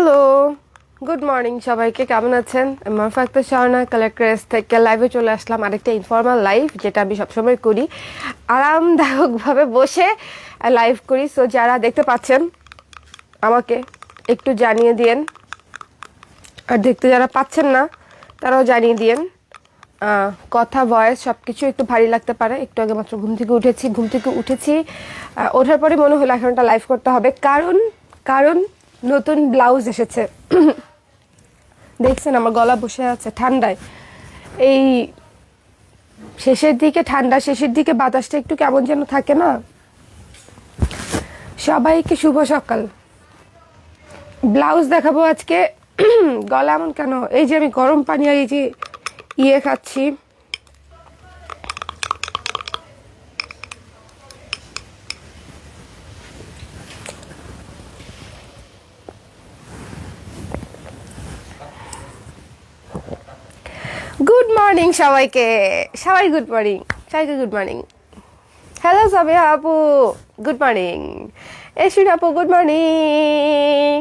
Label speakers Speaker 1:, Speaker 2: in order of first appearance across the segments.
Speaker 1: Hello good morning সবাইকে, কেমন আছেন? মারফা শাহনা কালেক্ট্রেস থেকে লাইভে চলে আসলাম আরেকটা ইনফর্মাল লাইভ যেটা আমি সবসময় করি। আরামদায়কভাবে বসে লাইভ করি। সো যারা দেখতে পাচ্ছেন, আমাকে একটু জানিয়ে দিয়েন। আর দেখতে যারা পাচ্ছেন না, তারাও জানিয়ে দিয়েন। কথা ভয়েস সব কিছু একটু ভারী লাগতে পারে। একটু আগে মাত্র ঘুম থেকে উঠেছি, ঘুম থেকে উঠেছি। ওঠার পরে মনে হলো এখন একটা লাইভ করতে হবে। কারণ কারণ নতুন ব্লাউজ এসেছে। দেখছেন আমার গলা বসে আছে ঠান্ডায়। এই শেষের দিকে ঠান্ডা, শেষের দিকে বাতাসটা একটু কেমন যেন থাকে না? সবাইকে শুভ সকাল। ব্লাউজ দেখাবো আজকে। গলা এমন কেন? এই যে আমি গরম পানি আর এই যে ইয়ে খাচ্ছি গুড মর্নিং সবাইকে। সবাই গুড মর্নিং সবাইকে গুড মর্নিং হ্যালো সাবিয়া আপু গুড মর্নিং এসিন আপু গুড মর্নিং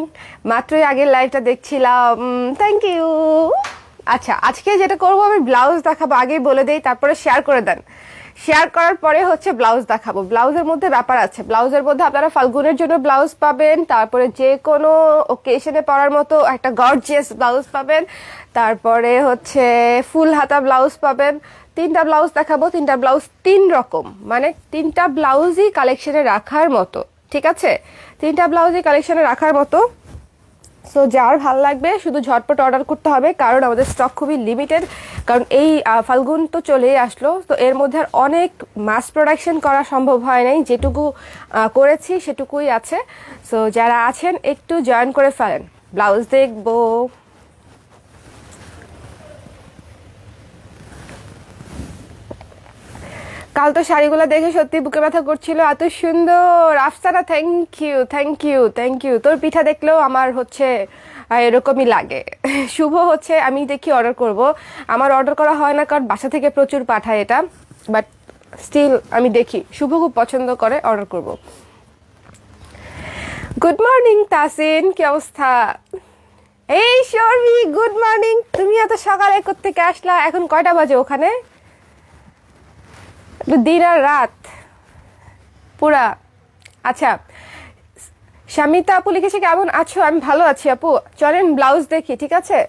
Speaker 1: মাত্রই আগের লাইভটা দেখছিলাম। থ্যাংক ইউ আচ্ছা আজকে যেটা করব, আমি ব্লাউজ দেখাবো, আগেই বলে দেই, তারপরে শেয়ার করে দেন। শেয়ার করার পরে হচ্ছে ব্লাউজ দেখাবো। ব্লাউজের মধ্যে ব্যাপার আছে। ব্লাউজের মধ্যে আপনারা ফাল্গুনের জন্য ব্লাউজ পাবেন, তারপরে যে কোনো ওকেশনে পরার মতো একটা গর্জিয়াস ব্লাউজ পাবেন, তারপরে হচ্ছে ফুল হাতা ব্লাউজ পাবেন। তিনটা ব্লাউজ দেখাবো, তিনটা ব্লাউজ তিন রকম। মানে তিনটা ব্লাউজই কালেকশনে রাখার মতো। ঠিক আছে? তিনটা ব্লাউজই কালেকশনে রাখার মতো। সো যার ভালো লাগবে, শুধু ঝটপট অর্ডার করতে হবে, কারণ আমাদের স্টক খুবই লিমিটেড কারণ এই ফাল্গুন তো চলেই আসলো। তো এর মধ্যে আর অনেক মাস প্রোডাকশন করা সম্ভব হয় নাই, যেটুকু করেছি সেটুকুই আছে। সো যারা আছেন, একটু জয়েন করে ফেলেন। ব্লাউজ দেখব। কাল তো শাড়িগুলো দেখে সত্যি বুকে ব্যথা করছিল। এত সুন্দর। Afsana thank you thank you thank you তোর পিঠা দেখলেও আমার হচ্ছে এরকমই লাগে। শুভ হচ্ছে, আমি দেখি অর্ডার করব। আমার অর্ডার করা হয় না, কারণ বাসা থেকে প্রচুর পাঠায় এটা। বাট স্টিল আমি দেখি। শুভ খুব পছন্দ করে অর্ডার করব। গুড মর্নিং তাসিন কি অবস্থা? এই শর্মি গুড মর্নিং তুমি এত সকালে কোত্থেকে আসলা? এখন কয়টা বাজে ওখানে? দিন আর রাত। পুরা আচ্ছা স্বামিতা আপু লিখেছে, কেমন আছো? আমি ভালো আছি আপু। চলেন ব্লাউজ দেখি, ঠিক আছে?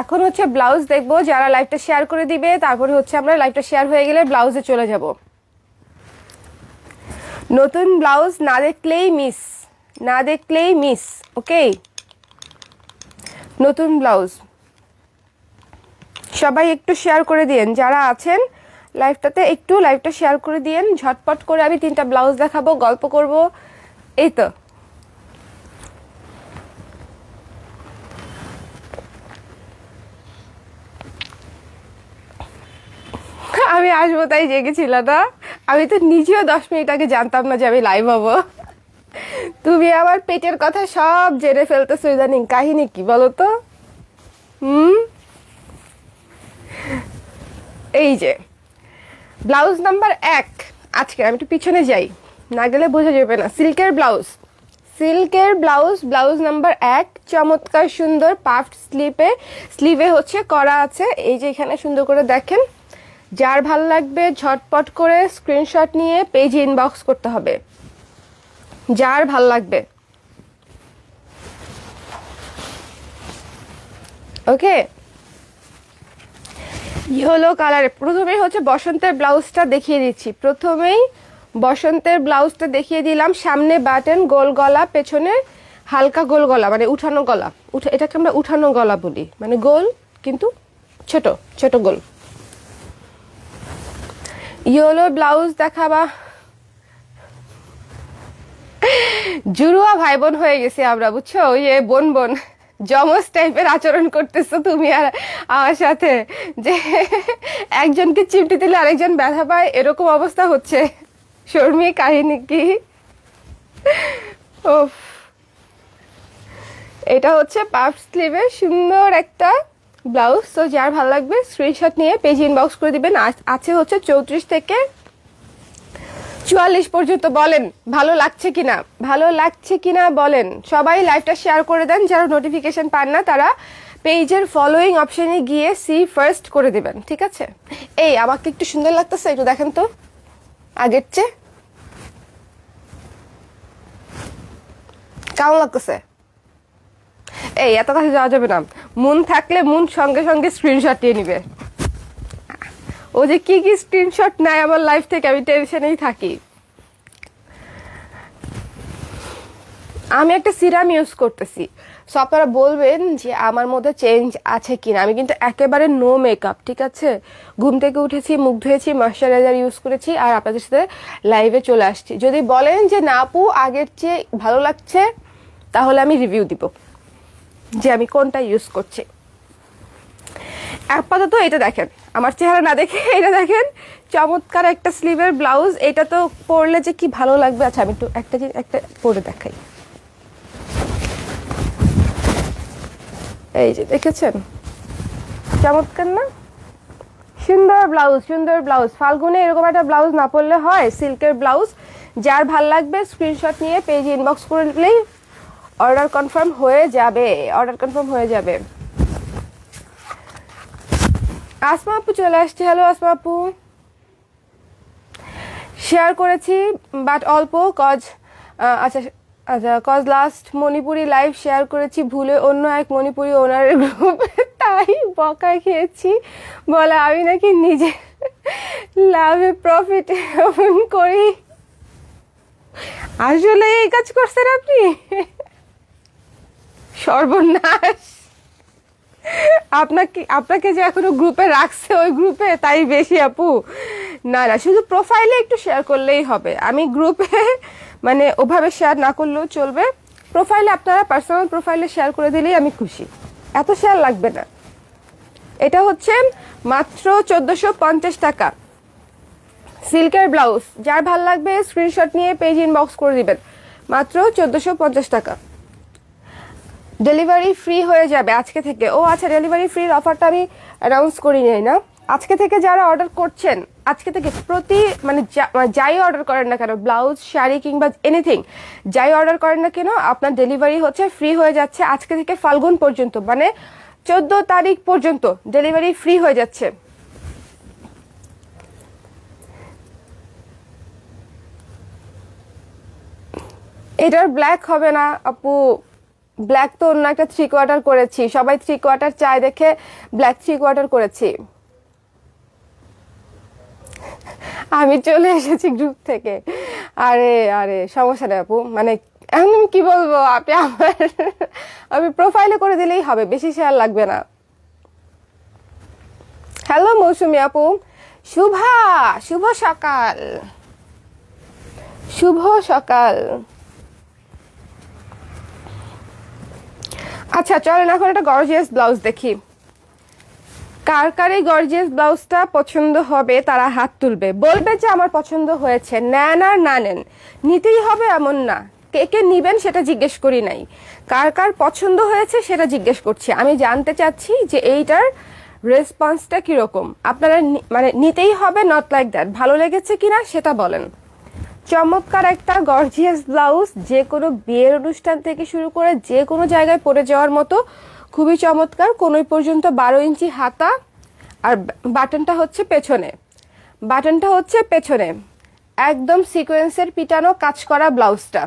Speaker 1: এখন হচ্ছে ব্লাউজ দেখব, যারা লাইভটা শেয়ার করে দিবে, তারপরে হচ্ছে আমরা লাইভটা শেয়ার হয়ে গেলে ব্লাউজে চলে যাব। নতুন ব্লাউজ না দেখলেই মিস, না দেখলেই মিস ওকে নতুন ব্লাউজ। সবাই একটু শেয়ার করে দিয়েন, যারা আছেন লাইভটাতে একটু লাইভটা শেয়ার করে দিয়েন। ঝটপট করে আমি তিনটা ব্লাউজ দেখাবো, গল্প করব। এই তো। আমি আসব তাই জেগেছিল না। আমি তো নিজেও দশ মিনিট আগে জানতাম না যে আমি লাইভ হব। তুমি আমার পেটের কথা সব জেনে ফেলতেছো ইদানিং। কাহিনী কি বলো তো হুম? এই যে। ব্লাউজ নাম্বার এক। আজকে আমি একটু পিছনে যাই। না গেলে বোঝা যাবে না। সিল্কের ব্লাউজ। সিল্কের ব্লাউজ ব্লাউজ নাম্বার এক, চমৎকার সুন্দর পাফট স্লিপে, স্লিভে হচ্ছে করা আছে। এই যে এখানে সুন্দর করে দেখেন। যার ভালো লাগবে ঝটপট করে স্ক্রিনশট নিয়ে পেজ ইনবক্স করতে হবে। যার ভালো লাগবে। Okay yellow colour. প্রথমেই হচ্ছে বসন্তের ব্লাউজটা দেখিয়ে দিচ্ছি। প্রথমেই বসন্তের ব্লাউজটা দেখিয়ে দিলাম। সামনে বাটন, গোল গলা, পেছনে হালকা গোল গলা মানে উঠানো গলা। এটাকে আমরা উঠানো গলা বলি। মানে গোল, কিন্তু ছোট ছোট গোল। ইয়েলো ব্লাউজ দেখাবা। জুরুয়া ভাই বোন হয়ে গেছি আমরা, বুঝছ? ওই যে বোন বোন। জমস টাইপের আচরণ করতেছো তুমি আর আমার সাথে। যে একজনকে চিমটি দিলে আরেকজন ব্যথা পায়, এরকম অবস্থা হচ্ছে। শর্মী, কাহিনী কি? ও এটা হচ্ছে পাফ স্লিভের সুন্দর একটা ব্লাউজ তো যার ভালো লাগবে স্ক্রিনশট নিয়ে পেজ ইনবক্স করে দিবেন। আছে হচ্ছে চৌত্রিশ থেকে চুয়াল্লিশ পর্যন্ত বলেন, ভালো লাগছে কিনা? ভালো লাগছে কিনা বলেন। সবাই লাইভটা শেয়ার করে দেন, যারা নোটিফিকেশন পান না, তারা পেজের ফলোয়িং অপশনে গিয়ে সি ফার্স্ট করে দেবেন, ঠিক আছে? এই, আমাকে একটু সুন্দর লাগতেছে, একটু দেখেন তো। আগের চেয়ে। কেমন লাগতেছে? এই, এত কাছে যাওয়া যাবে না। মুন থাকলে মুন সঙ্গে সঙ্গে স্ক্রিনশট নিয়ে নিবে। ও যে কি কি স্ক্রিনশট নেয় আমার লাইফ থেকে, আমি টেনশনেই থাকি। আমি একটা সিরাম ইউজ করতেছি। সো আপনারা বলবেন যে আমার মধ্যে চেঞ্জ আছে কিনা। আমি কিন্তু একেবারে নো মেকআপ ঠিক আছে? ঘুম থেকে উঠেছি, মুখ ধুয়েছি ময়শ্চারাইজার ইউজ করেছি আর আপনাদের সাথে লাইভে চলে আসছি। যদি বলেন যে, না আপু, আগের চেয়ে ভালো লাগছে, তাহলে আমি রিভিউ দিব যে আমি কোনটা ইউজ করছি। আপাতত এটা দেখেন। আমার চেহারা না দেখে এটা দেখেন। চমৎকার একটা স্লিভের ব্লাউজ। এটা তো পরলে যে কি ভালো লাগবে? আচ্ছা আমি একটু একটা জিনিস একটা পরে দেখাই। এই যে দেখেছেন? চমৎকার না? সুন্দর ব্লাউজ সুন্দর ব্লাউজ। ফাল্গুনে এরকম একটা ব্লাউজ না পরলে হয়, সিল্কের ব্লাউজ। যার ভালো লাগবে স্ক্রিনশট নিয়ে পেজ ইনবক্স করে নিলেই অর্ডার কনফার্ম হয়ে যাবে। অর্ডার কনফার্ম হয়ে যাবে। আসমা আপু চলে আসছে। হ্যালো আসমা আপু শেয়ার করেছি বাট অল্প কজ আচ্ছা আচ্ছা cause last Manipuri live share করেছি ভুলে অন্য এক মণিপুরি ওনারের গ্রুপে তাই বকা খেয়েছি। বলে, আমি নাকি নিজে লাভে প্রফিট করি। আসলে এই কাজ করছেন আপনি? সর্বনাশ। আপনাকে আপনাকে যে এখনও গ্রুপে রাখছে ওই গ্রুপে, তাই বেশি আপু। না না, শুধু প্রোফাইলে একটু শেয়ার করলেই হবে। আমি গ্রুপে মানে ওভাবে শেয়ার না করলেও চলবে। প্রোফাইলে আপনারা পার্সোনাল প্রোফাইলে শেয়ার করে দিলেই আমি খুশি। এত শেয়ার লাগবে না। এটা হচ্ছে মাত্র চোদ্দোশো পঞ্চাশ টাকা। সিল্কের ব্লাউজ যার ভালো লাগবে স্ক্রিনশট নিয়ে পেজ ইনবক্স করে দিবেন। মাত্র চোদ্দোশো পঞ্চাশ টাকা। ডেলিভারি ফ্রি হয়ে যাবে আজকে থেকে। ও আচ্ছা ডেলিভারি ফ্রির অফারটা আমি অ্যানাউন্স করি নাই না? আজকে থেকে যারা অর্ডার করছেন, আজকে থেকে প্রতি মানে মানে যাই অর্ডার করেন না কেন ব্লাউজ শাড়ি কিংবা এনিথিং যাই অর্ডার করেন না কেন, আপনার ডেলিভারি হচ্ছে ফ্রি হয়ে যাচ্ছে আজকে থেকে ফাল্গুন পর্যন্ত মানে চোদ্দ তারিখ পর্যন্ত ডেলিভারি ফ্রি হয়ে যাচ্ছে। এটার ব্ল্যাক হবে না, আপু। ব্ল্যাক তো অন্য একটা থ্রি কোয়ার্টার করেছি। সবাই থ্রি কোয়ার্টার চায় দেখে ব্ল্যাক থ্রি কোয়ার্টার করেছি। আমি চলে এসেছি গ্রুপ থেকে। আরে আরে, সমস্যা নেই আপু। মানে এখন কি বলব? আপনি আমার, আমি প্রোফাইলে করে দিলেই হবে, বেশি শেয়ার লাগবে না। হ্যালো মৌসুমি আপু। শুভা, শুভ সকাল। শুভ সকাল। আচ্ছা চলেন এখন একটা গর্জিয়াস ব্লাউজ দেখি। কার কার এই গর্জিয়াস ব্লাউজটা পছন্দ হবে তারা হাত তুলবে। বলবে যে আমার পছন্দ হয়েছে। নেন আর না নেন। নিতেই হবে এমন না। কে কে নিবেন সেটা জিজ্ঞেস করি নাই। কার কার পছন্দ হয়েছে সেটা জিজ্ঞেস করছি। আমি জানতে চাচ্ছি যে এইটার রেসপন্সটা কীরকম। আপনারা মানে নিতেই হবে নট লাইক দ্যাট ভালো লেগেছে কিনা সেটা বলেন। চমৎকার একটা গর্জিয়াস ব্লাউজ যে কোনো বিয়ের অনুষ্ঠান থেকে শুরু করে যে কোনো জায়গায় পরে যাওয়ার মতো খুবই চমৎকার। কোনোই পর্যন্ত বারো ইঞ্চি হাতা আর বাটনটা হচ্ছে পেছনে। বাটনটা হচ্ছে পেছনে। একদম সিকোয়েন্সের পিটানো কাজ করা ব্লাউজটা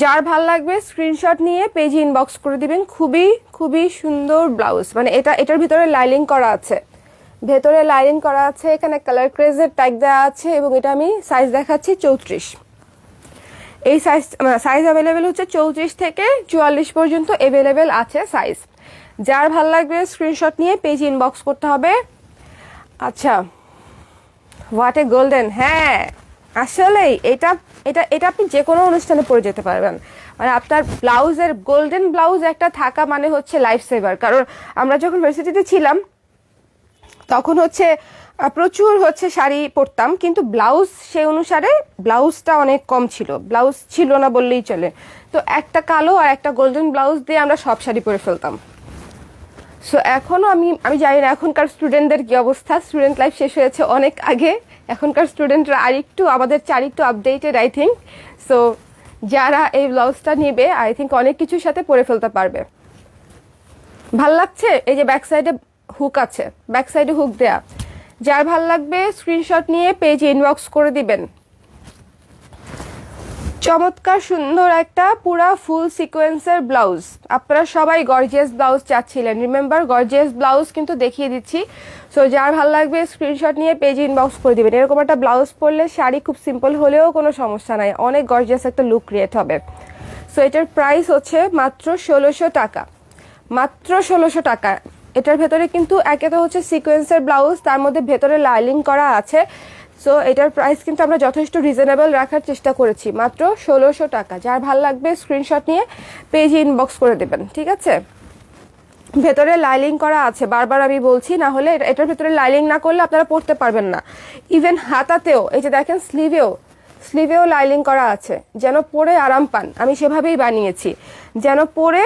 Speaker 1: যার ভালো লাগবে স্ক্রিনশট নিয়ে পেজে ইনবক্স করে দিবেন। খুবই খুবই সুন্দর ব্লাউজ মানে এটা, এটার ভিতরে লাইলিং করা আছে। ভেতরে লাইলিং করা আছে, এখানে কালার ক্রেজের ট্যাগ দেওয়া আছে এবং এটা আমি সাইজ দেখাচ্ছি চৌত্রিশ। এই সাইজ সাইজ অ্যাভেলেবেল হচ্ছে চৌত্রিশ থেকে চুয়াল্লিশ পর্যন্ত অ্যাভেলেবেল আছে সাইজ যার ভালো লাগবে স্ক্রিনশট নিয়ে পেজ ইনবক্স করতে হবে। আচ্ছা হোয়াট এ গোল্ডেন হ্যাঁ আসলেই এটা এটা এটা আপনি যে কোনো অনুষ্ঠানে পরে যেতে পারবেন। মানে আপনার ব্লাউজের গোল্ডেন ব্লাউজ একটা থাকা মানে হচ্ছে লাইফ সেভার কারণ আমরা যখন ভার্সিটিতে ছিলাম তখন হচ্ছে প্রচুর হচ্ছে শাড়ি পরতাম, কিন্তু ব্লাউজ সেই অনুসারে ব্লাউজটা অনেক কম ছিল। ব্লাউজ ছিল না বললেই চলে। তো একটা কালো আর একটা গোল্ডেন ব্লাউজ দিয়ে আমরা সব শাড়ি পরে ফেলতাম। সো এখনও আমি আমি জানি না এখনকার স্টুডেন্টদের কী অবস্থা। স্টুডেন্ট লাইফ শেষ হয়েছে অনেক আগে। এখনকার স্টুডেন্টরা আর একটু আমাদের চার একটু আপডেটেড আই থিঙ্ক সো যারা এই ব্লাউজটা নেবে আই থিঙ্ক অনেক কিছুর সাথে পরে ফেলতে পারবে। ভালো লাগছে? এই যে ব্যাক সাইডে হুক আছে ব্যাক সাইডে হুক দেয়া। যার ভালো লাগবে স্ক্রিনশট নিয়ে পেজে ইনবক্স করে দিবেন। চমৎকার, সুন্দর একটা পুরা ফুল সিকোয়েন্সের ব্লাউজ আপনারা সবাই গর্জিয়াস ব্লাউজ চাচ্ছিলেন। রিমেম্বার গর্জিয়াস ব্লাউজ কিন্তু দেখিয়ে দিচ্ছি। সো যার ভালো লাগবে স্ক্রিনশট নিয়ে পেজে ইনবক্স করে দিবেন। এরকম একটা ব্লাউজ পরলে শাড়ি খুব সিম্পল হলেও কোনো সমস্যা নাই। অনেক গর্জিয়াস একটা লুক ক্রিয়েট হবে। সো এটার প্রাইস হচ্ছে মাত্র ষোলোশো টাকা। মাত্র ষোলোশো টাকা। এটার ভেতরে কিন্তু একে তো হচ্ছে সিকোয়েন্সের ব্লাউজ তার মধ্যে ভেতরে লাইলিং করা আছে। সো এটার প্রাইস কিন্তু আমরা যথেষ্ট রিজনেবল রাখার চেষ্টা করেছি। মাত্র ষোলোশো টাকা। যার ভালো লাগবে স্ক্রিনশট নিয়ে পেজে ইনবক্স করে দেবেন, ঠিক আছে? ভেতরে লাইলিং করা আছে। বারবার আমি বলছি, না হলে এটা- এটার ভেতরে লাইলিং না করলে আপনারা পড়তে পারবেন না। ইভেন হাতাতেও, এই যে দেখেন স্লিভেও স্লিভেও লাইলিং করা আছে। যেন পরে আরাম পান। আমি সেভাবেই বানিয়েছি। যেন পরে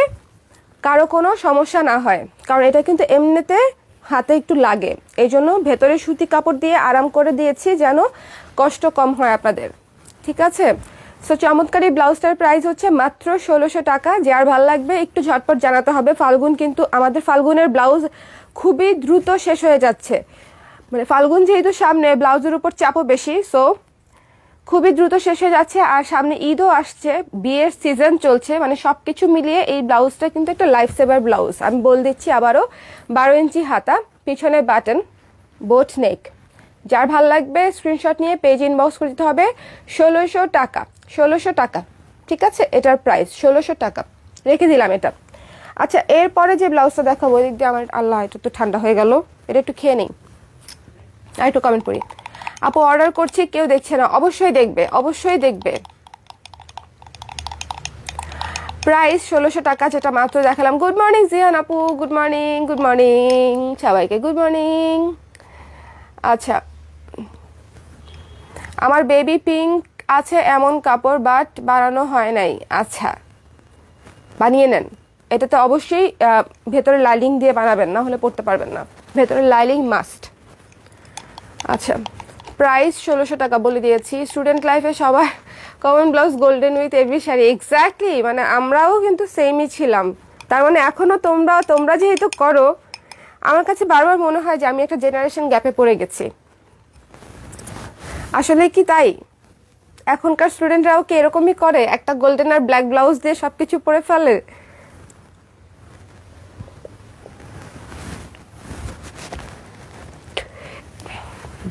Speaker 1: কারও কোনো সমস্যা না হয়। কারণ এটা কিন্তু এমনিতে হাতে একটু লাগে। এই জন্য ভেতরে সুতি কাপড় দিয়ে আরাম করে দিয়েছি যেন কষ্ট কম হয় আপনাদের। ঠিক আছে? সো চমৎকার ব্লাউজটার প্রাইস হচ্ছে মাত্র ষোলোশো টাকা। যে আর ভালো লাগবে, একটু ঝটপট জানাতে হবে। ফাল্গুন কিন্তু আমাদের ফাল্গুনের ব্লাউজ খুবই দ্রুত শেষ হয়ে যাচ্ছে। মানে ফাল্গুন যেহেতু সামনে, ব্লাউজের উপর চাপও বেশি। সো খুবই দ্রুত শেষ হয়ে যাচ্ছে আর সামনে ঈদও আসছে, বিয়ের সিজন চলছে মানে সব কিছু মিলিয়ে এই ব্লাউজটা কিন্তু একটা লাইফ সেভার ব্লাউজ আমি বল দিচ্ছি আবারও, বারো ইঞ্চি হাতা, পিছনে বাটন বোট নেক যার ভালো লাগবে স্ক্রিনশট নিয়ে পেজ ইনবক্স করে দিতে হবে, ষোলোশো টাকা ষোলোশো টাকা, ঠিক আছে? এটার প্রাইস ষোলোশো টাকা। রেখে দিলাম এটা। আচ্ছা এরপরে যে ব্লাউজটা দেখাবো ওই দিক দিয়ে আমার, আল্লাহ, এটা তো ঠান্ডা হয়ে গেল। এটা একটু খেয়ে নিই। আর একটু কমেন্ট করি আপু অর্ডার করছি, কেউ দেখছে না। অবশ্যই দেখবে অবশ্যই দেখবে। প্রাইস ষোলোশো টাকা, যেটা মাত্র দেখালাম। গুড মর্নিং জিয়ান আপু। গুড মর্নিং গুড মর্নিং সবাইকে গুড মর্নিং আচ্ছা আমার বেবি পিঙ্ক আছে এমন কাপড় বাট বানানো হয় নাই। আচ্ছা বানিয়ে নেন। এটাতে অবশ্যই ভেতরে লাইলিং দিয়ে বানাবেন, না হলে পড়তে পারবেন না। ভেতরে লাইলিং মাস্ট আচ্ছা প্রাইস ষোলোশো টাকা বলে দিয়েছি। স্টুডেন্ট লাইফে সবার common blouse golden with every sari. Exactly মানে আমরাও কিন্তু সেমই ছিলাম। তার মানে এখনও তোমরা তোমরা যেহেতু করো, আমার কাছে বারবার মনে হয় যে আমি একটা জেনারেশন গ্যাপে পড়ে গেছি। আসলে কি তাই? এখনকার স্টুডেন্টরাও কি এরকমই করে? একটা গোল্ডেন আর ব্ল্যাক ব্লাউজ দিয়ে সব কিছু পরে ফেলে?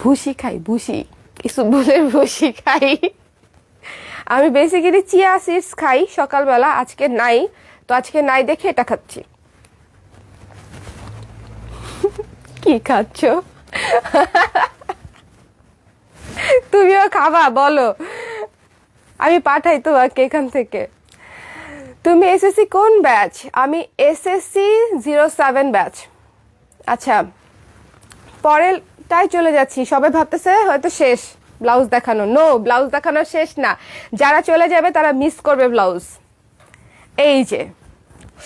Speaker 1: ভুসি খাই ভুসি, কিছু বলে ভুসি খাই আমি বেসিক্যালি চিয়া সিডস খাই সকালবেলা, আজকে নাই। তো আজকে নাই দেখে এটা খাচ্ছি। কি খাচ্ছ? তুমিও খাবা, বলো। আমি পাঠাই তোমাকে এখান থেকে। তুমি এসএসসি কোন ব্যাচ? আমি এসএসসি জিরো সেভেন ব্যাচ। আচ্ছা পরেরটাই চলে যাচ্ছি। সবাই ভাবতেছে হয়তো শেষ। ব্লাউজ দেখানো। নো ব্লাউজ দেখানো শেষ না। যারা চলে যাবে তারা মিস করবে ব্লাউজ। এই যে,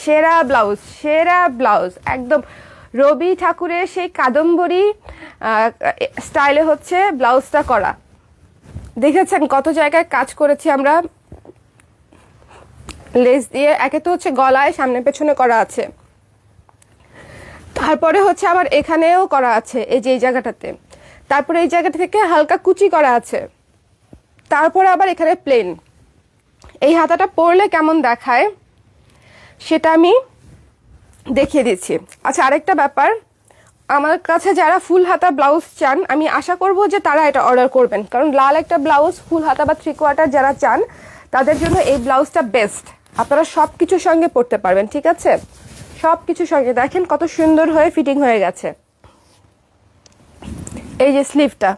Speaker 1: সেরা ব্লাউজ সেরা ব্লাউজ। একদম রবি ঠাকুরের সেই কাদম্বরী স্টাইলে হচ্ছে ব্লাউজটা করা। দেখেছেন কত জায়গায় কাজ করেছি আমরা? লেস দিয়ে, একে তো হচ্ছে গলায়, সামনে পেছনে করা আছে। তারপরে হচ্ছে আবার এখানেও করা আছে, এই যে এই জায়গাটাতে। তারপরে এই জায়গাটা থেকে হালকা কুচি করা আছে। তারপরে আবার এখানে প্লেন এই হাতাটা পরলে কেমন দেখায়, সেটা আমি দেখিয়ে দিচ্ছি। আচ্ছা আরেকটা ব্যাপার, আমার কাছে যারা ফুল হাতা ব্লাউজ চান, আমি আশা করব যে তারা এটা অর্ডার করবেন। কারণ লাল একটা ব্লাউজ ফুল হাতা বা থ্রি কোয়ার্টার যারা চান, তাদের জন্য এই ব্লাউজটা বেস্ট আপনারা সব কিছুর সঙ্গে পরতে পারবেন, ঠিক আছে? সব কিছু সঙ্গে দেখেন কত সুন্দর হয়ে ফিটিং হয়ে গেছে। এই যে স্লিভটা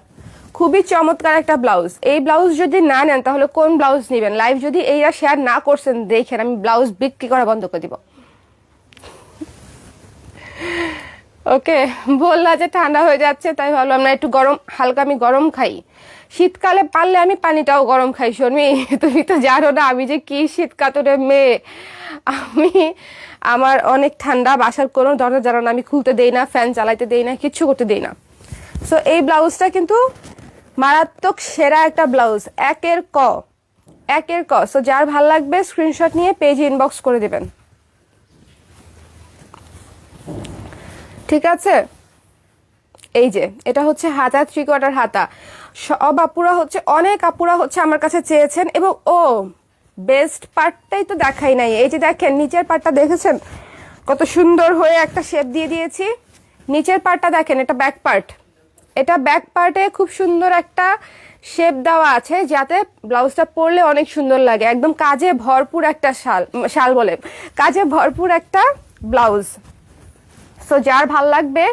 Speaker 1: খুবই চমৎকার একটা ব্লাউজ এই ব্লাউজ যদি না নেন, তাহলে কোন ব্লাউজ নেবেন? লাইভ যদি এইরা শেয়ার না করছেন, দেখেন আমি ব্লাউজ বিক্রি করা বন্ধ করে দিব। ওকে, বললা যে ঠান্ডা হয়ে যাচ্ছে, তাই ভাবলাম না, একটু গরম, হালকা আমি গরম খাই। শীতকালে পারলে আমি পানিটাও গরম খাই, শর্মি। তুমি তো জানো না আমি যে কি শীত কাতরে মেয়ে। আমি আমার অনেক ঠান্ডা, বাসার কোনো দরজা জানানো আমি খুলতে দেই না, ফ্যান চালাইতে দেই না, কিচ্ছু করতে দেই না। সো এই ব্লাউজটা কিন্তু মারাত্মক সেরা একটা ব্লাউজ, একের ক একের ক। সো যার ভালো লাগবে স্ক্রিনশট নিয়ে পেজে ইনবক্স করে দেবেন। ঠিক আছে? এই যে, এটা হচ্ছে হাতা থ্রি কোয়ার্টার হাতা। সব আপুরা হচ্ছে, অনেক আপুরা হচ্ছে আমার কাছে চেয়েছেন এবং ও বেস্ট পার্টটাই তো দেখাই নাই। এই যে দেখেন, নিচের পার্টটা দেখেছেন? কত সুন্দর হয়ে একটা শেপ দিয়ে দিয়েছি। নিচের পার্টটা দেখেন, এটা ব্যাক পার্ট এটা ব্যাক পার্টে খুব সুন্দর একটা শেপ দেওয়া আছে, যাতে ব্লাউজটা পরলে অনেক সুন্দর লাগে। একদম কাজে ভরপুর একটা শাল শাল বলে। কাজে ভরপুর একটা ব্লাউজ সো যার ভালো লাগবে,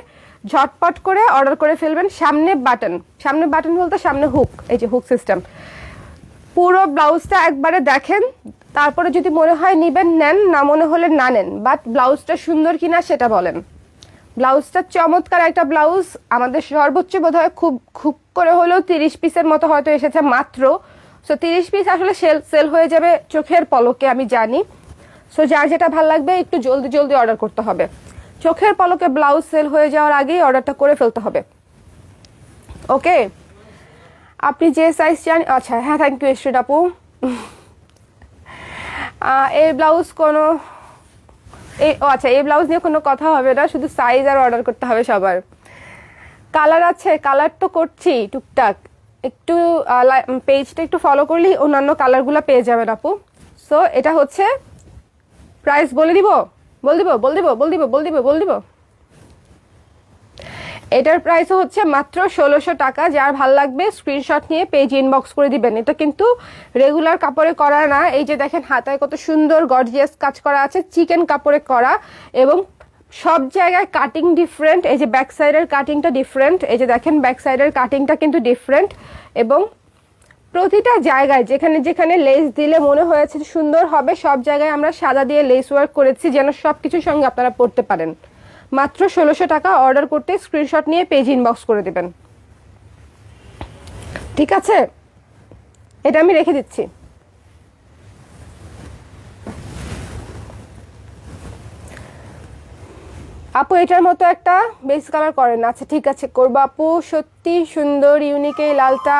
Speaker 1: ঝটপট করে অর্ডার করে ফেলবেন। সামনে বাটন সামনে বাটন বলতে সামনে হুক এই যে হুক সিস্টেম পুরো ব্লাউজটা একবারে দেখেন, তারপরে যদি মনে হয় নিবেন, নেন, না মনে হলে না নেন। বাট ব্লাউজটা সুন্দর কিনা সেটা বলেন। ব্লাউজটা চমৎকার একটা ব্লাউজ, আমাদের সর্বোচ্চ বোধ হয় খুব খুব করে হলেও তিরিশ পিসের মতো হয়তো এসেছে মাত্র। সো তিরিশ পিস আসলে সেল সেল হয়ে যাবে চোখের পলকে, আমি জানি। সো যার যেটা ভালো লাগবে, একটু জলদি জলদি অর্ডার করতে হবে। চোখের পলকে ব্লাউজ সেল হয়ে যাওয়ার আগেই অর্ডারটা করে ফেলতে হবে। ওকে আপনি যে সাইজ চান আচ্ছা হ্যাঁ থ্যাংক ইউ স্ট্রিট আপু। এই ব্লাউজ কোনো এই ও আচ্ছা এই ব্লাউজ নিয়ে কোনো কথা হবে না, শুধু সাইজ আর অর্ডার করতে হবে সবার। কালার আছে কালার তো করছি, টুকটাক। একটু পেজটা একটু ফলো করলেই অন্যান্য কালারগুলো পেয়ে যাবেন আপু। সো এটা হচ্ছে প্রাইস বলে দিব? বল দিব বল দিব বল দিব বল দিব বল দিব। এটার প্রাইস হচ্ছে মাত্র ষোলোশো টাকা। যার ভালো লাগবে স্ক্রিনশট নিয়ে পেজ ইনবক্স করে দিবেন। এটা কিন্তু রেগুলার কাপড়ে করা না। এই যে দেখেন, হাতায় কত সুন্দর গর্জিয়াস কাজ করা আছে চিকেন কাপড়ে করা এবং সব জায়গায় কাটিং ডিফারেন্ট এই যে ব্যাক সাইডের কাটিংটা ডিফারেন্ট এই যে দেখেন ব্যাক সাইডের কাটিংটা কিন্তু ডিফারেন্ট এবং প্রতিটা জায়গায় যেখানে যেখানে লেস দিলে মনে হয়েছে সুন্দর হবে, সব জায়গায় আমরা সাদা দিয়ে লেস ওয়ার্ক করেছি যেন সব কিছুর সঙ্গে আপনারা পড়তে পারেন। মাত্র ষোলোশো টাকা অর্ডার করতে স্ক্রিনশট নিয়ে পেজ ইনবক্স করে দেবেন। ঠিক আছে? এটা আমি রেখে দিচ্ছি। আপু, এটার মতো একটা বেস কালার করেন। আচ্ছা ঠিক আছে, করব আপু। সত্যি সুন্দর ইউনিক এই লালটা।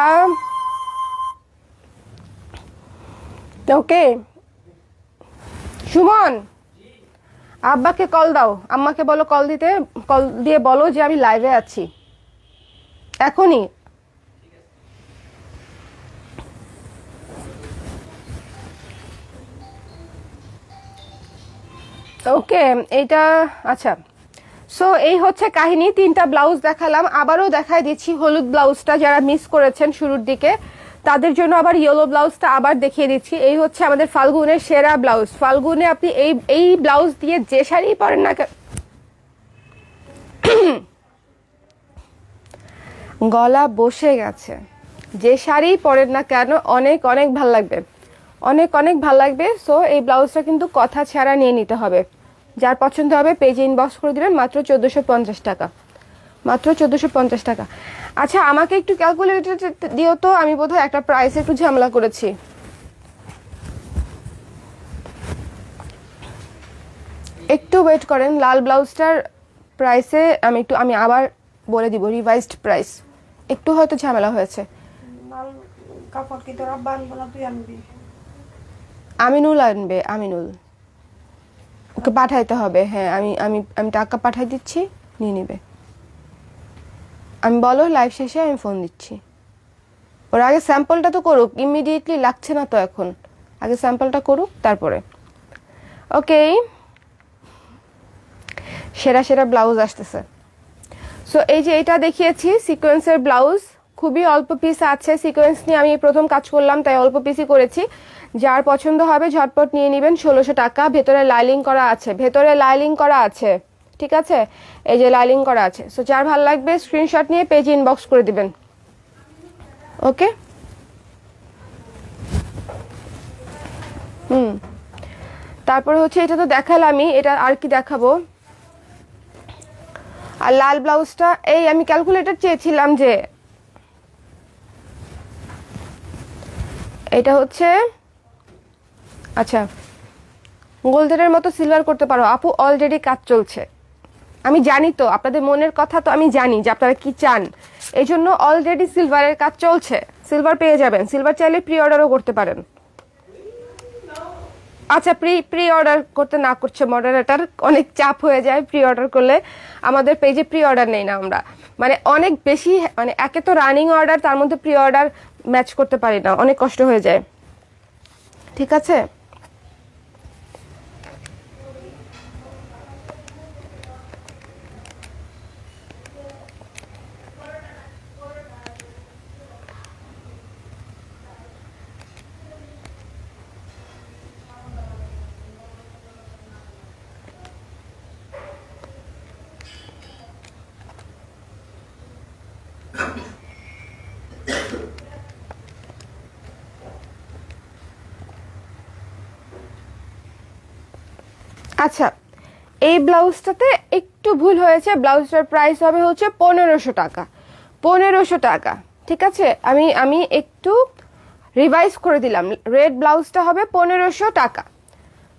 Speaker 1: ওকে সুমন! আব্বাকে কল দাও। আম্মাকে বলো কল দিতে। কল দিয়ে বলো যে আমি লাইভে আছি। এখনই। ওকে এইটা আচ্ছা। সো এই হচ্ছে কাহিনী। তিনটা ব্লাউজ দেখালাম। আবারও দেখাই দিচ্ছি হলুদ ব্লাউজটা যারা মিস করেছেন শুরুর দিকে। তাদের জন্য আবার ইয়েলো ব্লাউজটা আবার দেখিয়ে দিচ্ছি। এই হচ্ছে আমাদের ফাল্গুনের সেরা ব্লাউজ ফাল্গুনে আপনি এই এই ব্লাউজ দিয়ে যে শাড়ি পরেন না গলা বসে গেছে। যে শাড়ি পরেন না কেন অনেক অনেক ভালো লাগবে। অনেক অনেক ভালো লাগবে। সো এই ব্লাউজটা কিন্তু কথা ছাড়া নিয়ে নিতে হবে। যার পছন্দ হবে পেজে ইনবক্স করে দিবেন মাত্র চোদ্দোশো পঞ্চাশ টাকা। মাত্র চোদ্দোশো পঞ্চাশ টাকা। আচ্ছা আমাকে একটু ক্যালকুলেটর দিও তো আমি বোধহয় একটা প্রাইসে একটু ঝামেলা করেছি। একটু ওয়েট করেন লাল ব্লাউজটার প্রাইসে আমি একটু আমি আবার বলে দিব রিভাইজড প্রাইস একটু হয়তো ঝামেলা হয়েছে। আমিনুল আনবে আমিনুল। ওকে পাঠাইতে হবে হ্যাঁ আমি আমি আমি টাকা পাঠাই দিচ্ছি নিয়ে নেবে। আমি বলো লাইভ শেষে আমি ফোন দিচ্ছি। ওর আগে স্যাম্পলটা তো করুক ইমিডিয়েটলি লাগছে না তো এখন। আগে স্যাম্পলটা করুক, তারপরে। ওকে সেরা সেরা ব্লাউজ আসতেছে। সো এই যে এটা দেখিয়েছি সিকোয়েন্সের ব্লাউজ খুবই অল্প পিস আছে সিকোয়েন্স নিয়ে আমি প্রথম কাজ করলাম, তাই অল্প পিসই করেছি। যার পছন্দ হবে, ঝটপট নিয়ে নেবেন, ষোলোশো টাকা। ভেতরে লাইলিং করা আছে, ভেতরে লাইলিং করা আছে। ঠিক আছে? এই যে লাইলিং করা আছে। সো যার ভালো লাগবে স্ক্রিনশট নিয়ে পেজ ইনবক্স করে দিবেন। ওকে হুম। তারপরে হচ্ছে, এটা তো দেখালামই, এটা আর কি দেখাবো? আর লাল ব্লাউজটা এই আমি ক্যালকুলেটর চেয়েছিলাম যে, এটা হচ্ছে আচ্ছা গোল্ডেনের মতো সিলভার করতে পারো। আপু অলরেডি কাজ চলছে। আমি জানি তো, আপনাদের মনের কথা তো আমি জানি যে আপনারা কি চান। এই জন্য অলরেডি সিলভারের কাজ চলছে। সিলভার পেয়ে যাবেন। সিলভার চাইলে প্রি অর্ডারও করতে পারেন। আচ্ছা প্রি প্রি অর্ডার করতে না করছে মডারেটার অনেক চাপ হয়ে যায় প্রি অর্ডার করলে। আমাদের পেজে প্রি অর্ডার নেই না আমরা। মানে অনেক বেশি মানে একে তো রানিং অর্ডার তার মধ্যে প্রি অর্ডার ম্যাচ করতে পারি না। অনেক কষ্ট হয়ে যায়। ঠিক আছে? আচ্ছা এই ব্লাউজটাতে একটু ভুল হয়েছে। ব্লাউজটার প্রাইস হবে হচ্ছে পনেরোশো টাকা। পনেরোশো টাকা, ঠিক আছে? আমি আমি একটু রিভাইজ করে দিলাম। রেড ব্লাউজটা হবে পনেরোশো টাকা।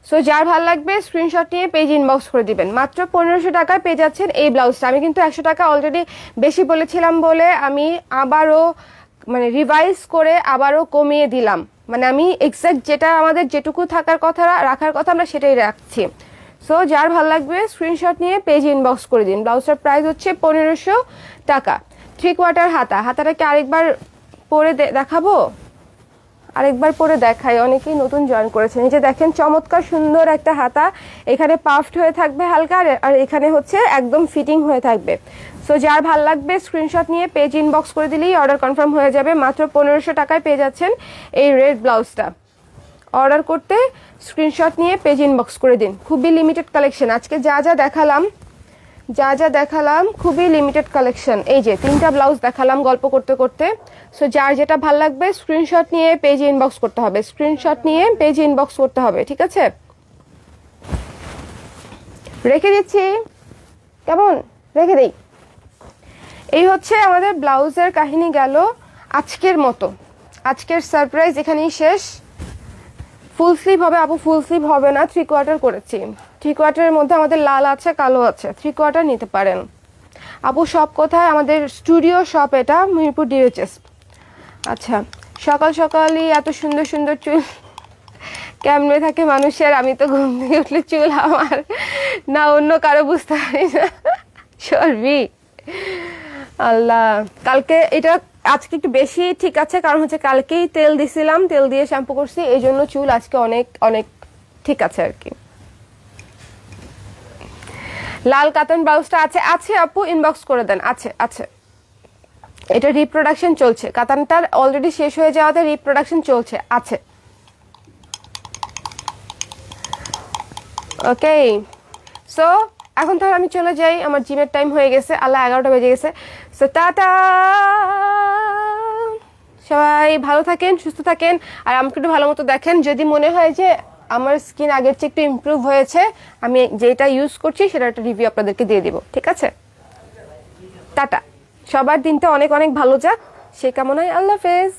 Speaker 1: সো যার ভালো লাগবে স্ক্রিনশট নিয়ে পেজ ইনবক্স করে দিবেন। মাত্র পনেরোশো টাকায় পেয়ে যাচ্ছেন এই ব্লাউজটা। আমি কিন্তু একশো টাকা অলরেডি বেশি বলেছিলাম বলে আমি আবারও মানে রিভাইজ করে আবারও কমিয়ে দিলাম। মানে আমি এক্সাক্ট যেটা আমাদের যেটুকু থাকার কথা, রাখার কথা আমরা সেটাই রাখছি। সো যার ভালো লাগবে স্ক্রিনশট নিয়ে পেজ ইনবক্স করে দিন। ব্লাউজটার প্রাইস হচ্ছে পনেরোশো টাকা। থ্রি কোয়ার্টার হাতা। হাতাটাকে আরেকবার পরে দেখাবো? আরেকবার পরে দেখাই। অনেকেই নতুন জয়েন করেছেন। যে দেখেন, চমৎকার সুন্দর একটা হাতা। এখানে পাফড হয়ে থাকবে হালকা, আর এখানে হচ্ছে একদম ফিটিং হয়ে থাকবে। সো যার ভালো লাগবে স্ক্রিনশট নিয়ে পেজ ইনবক্স করে দিলেই অর্ডার কনফার্ম হয়ে যাবে। মাত্র পনেরোশো টাকায় পেয়ে যাচ্ছেন এই রেড ব্লাউজটা অর্ডার করতে স্ক্রিনশট নিয়ে পেজ ইনবক্স করে দিন। খুবই লিমিটেড কালেকশন আজকে যা যা দেখালাম, যা যা দেখালাম, খুবই লিমিটেড কালেকশন এই যে, তিনটা ব্লাউজ দেখালাম গল্প করতে করতে। সো যার যেটা ভালো লাগবে স্ক্রিনশট নিয়ে পেজে ইনবক্স করতে হবে। স্ক্রিনশট নিয়ে পেজে ইনবক্স করতে হবে, ঠিক আছে? রেখে দিচ্ছি। কেমন? রেখে দেই। এই হচ্ছে আমাদের ব্লাউজের কাহিনী গেল আজকের মতো। আজকের সারপ্রাইজ এখানেই শেষ। ফুল স্লিভ হবে, আপু ফুল স্লিভ হবে না থ্রি কোয়ার্টার করেছি। থ্রি কোয়ার্টারের মধ্যে আমাদের লাল আছে, কালো আছে থ্রি কোয়ার্টার নিতে পারেন। আপু, সব কোথায়? আমাদের স্টুডিও শপ এটা, মিরপুর ডিএচএস আচ্ছা সকাল সকালই এত সুন্দর সুন্দর চুল কেমনে থাকে মানুষের? আমি তো ঘুম থেকে উঠলে চুল আমার। না, অন্য কারও বুঝতে পারি না। সরবি। আল্লাহ, কালকে এটা আজকে একটু বেশি ঠিক আছে, কারণ হচ্ছে কালকেই তেল দিছিলাম, তেল দিয়ে শ্যাম্পু করছি, এই জন্য চুল আজকে অনেক অনেক ঠিক আছে আর কি। লাল কাতান ব্লাউজটা আছে আছে আপু ইনবক্স করে দেন, আছে আছে। এটা রিপ্রোডাকশন চলছে কাতানটার অলরেডি শেষ হয়ে যাওয়াতে রিপ্রোডাকশন চলছে, আছে। ওকে সো এখন তাহলে আমি চলে যাই, আমার জিমের টাইম হয়ে গেছে, আল্লাহ এগারোটা বেজে গেছে। সো টাটা সবাই ভালো থাকেন, সুস্থ থাকেন, আর আমাকে একটু ভালো মতো দেখেন। যদি মনে হয় যে আমার স্কিন আগের চেয়ে একটু ইম্প্রুভ হয়েছে, আমি যেটা ইউজ করছি সেটা একটা রিভিউ আপনাদেরকে দিয়ে দিব, ঠিক আছে? টাটা। সবার দিনটা অনেক অনেক ভালো যাক। সে কামনায় আল্লাহ হাফেজ।